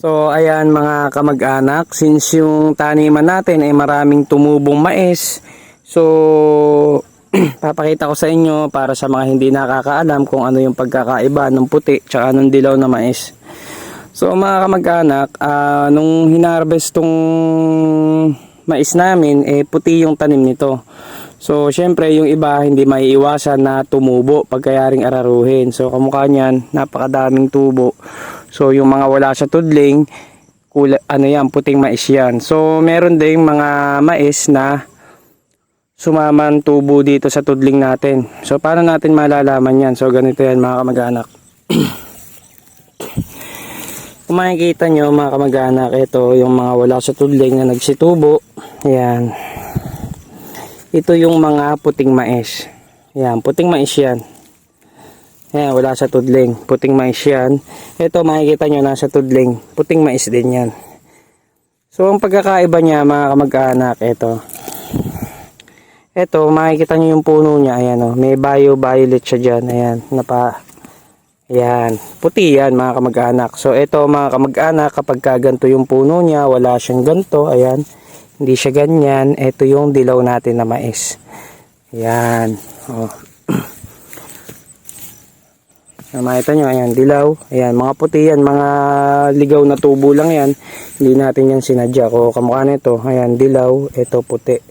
So ayan mga kamag-anak, since yung taniman natin ay maraming tumubong mais, so papakita ko sa inyo para sa mga hindi nakakaalam kung ano yung pagkakaiba ng puti tsaka ng dilaw na mais. So mga kamag-anak, ah, nung hinarvest tong mais namin, eh puti yung tanim nito. So syempre yung iba hindi maiiwasan na tumubo pagkayaring araruhin. So kamukha niyan, napakadaming tubo. So yung mga wala sa tudling, kula, ano yan, puting mais yan. So meron ding mga mais na sumaman tubo dito sa tudling natin. So paano natin malalaman yan? So ganito yan mga kamag-anak. Kung makikita nyo mga kamag-anak, ito yung mga wala sa tudling na nagsitubo. Ayan. Ito yung mga puting mais. Ayan, puting mais yan. Ayan, wala sa tudling. Puting mais yan. Ito, makikita nyo nasa tudling. Puting mais din yan. So, ang pagkakaiba niya, mga kamag-anak, ito. Ito, makikita nyo yung puno niya. Ayan, oh, may bio-violet siya dyan. Ayan, napa... Ayan, puti yan mga kamag-anak. So, ito mga kamag-anak, kapag ka ganito yung puno niya, wala siyang ganito. Ayan, hindi siya ganyan. Ito yung dilaw natin na mais. Ayan. Oh. Ah, Makita nyo, ayan, dilaw. Ayan, mga puti yan, mga ligaw na tubo lang yan. Hindi natin yan sinadya. Kung kamukha nito, ayan, dilaw, ito puti.